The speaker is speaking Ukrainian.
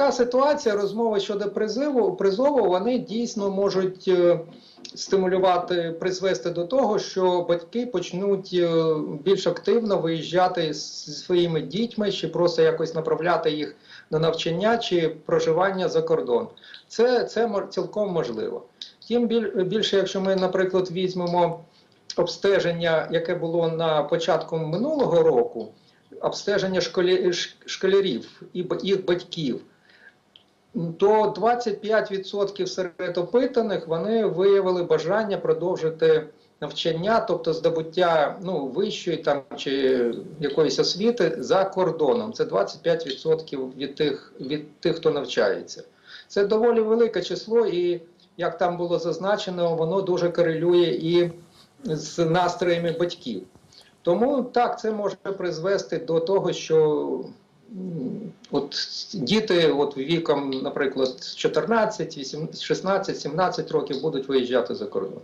така ситуація, розмови щодо призиву, призову, вони дійсно можуть е, стимулювати, призвести до того, що батьки почнуть е, більш активно виїжджати зі своїми дітьми, чи просто якось направляти їх на навчання чи проживання за кордон. Це, це цілком можливо. Тим біль- більше, якщо ми, наприклад, візьмемо обстеження, яке було на початку минулого року, обстеження школі, школярів і їх батьків, то 25% серед опитаних вони виявили бажання продовжити навчання, тобто здобуття ну, вищої там чи якоїсь освіти за кордоном. Це 25% від тих, від тих, хто навчається. Це доволі велике число, і як там було зазначено, воно дуже корелює і з настроями батьків. Тому так, це може призвести до того, що діти от віком, наприклад, 14, 18, 16, 17 років будуть виїжджати за кордон.